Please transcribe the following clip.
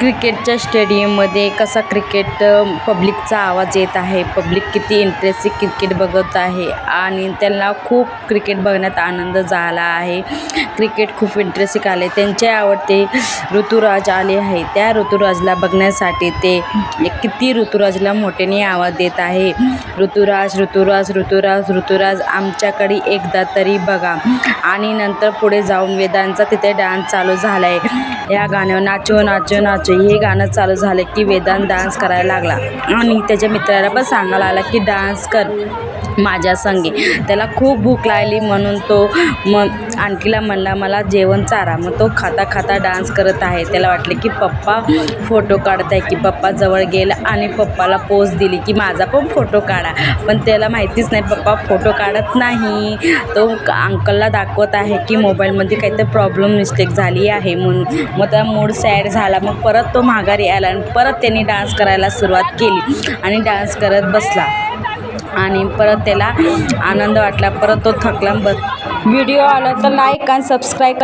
क्रिकेटच्या स्टेडियममध्ये कसा क्रिकेट पब्लिकचा आवाज येत आहे? पब्लिक किती इंटरेस्टिंग क्रिकेट बघत आहे? आणि त्यांना खूप क्रिकेट बघण्यात आनंद झाला आहे. क्रिकेट खूप इंटरेस्टिंग आले त्यांचे आवडते ऋतुराज आले आहे. त्या ऋतुराजला बघण्यासाठी ते किती ऋतुराजला मोठ्याने आवाज देत आहे. ऋतुराज ऋतुराज ऋतुराज ऋतुराज आमच्याकडे एकदा तरी बघा. आणि नंतर पुढे जाऊन वेदांचा तिथे डान्स चालू झाला आहे या गाण्यावर नाचो नाचो नाचो. हे गाणं चालू झालं की वेदांत डान्स करायला लागला. आणि त्याच्या मित्राला पण सांगायला आला की डान्स कर माझ्या संगे. त्याला खूप भूक लागली म्हणून तो मग आणखीला म्हणला मला जेवण चारा. मग तो खाता खाता डान्स करत आहे. त्याला वाटले की पप्पा फोटो काढत आहे की पप्पा जवळ गेला आणि पप्पाला पोज दिली की माझा पण फोटो काढा. पण त्याला माहितीच नाही पप्पा फोटो काढत नाही. तो अंकलला दाखवत आहे की मोबाईलमध्ये काहीतरी प्रॉब्लेम मिस्टेक झाली आहे म्हणून. मग त्याला मूड सॅड झाला. मग परत परत तो माघारी आला आणि परत त्यांनी डान्स करायला सुरुवात केली आणि डान्स करत बसला. आणि परत त्याला आनंद वाटला परत तो थकला. बस व्हिडिओ आला तर लाईक आणि सबस्क्राईब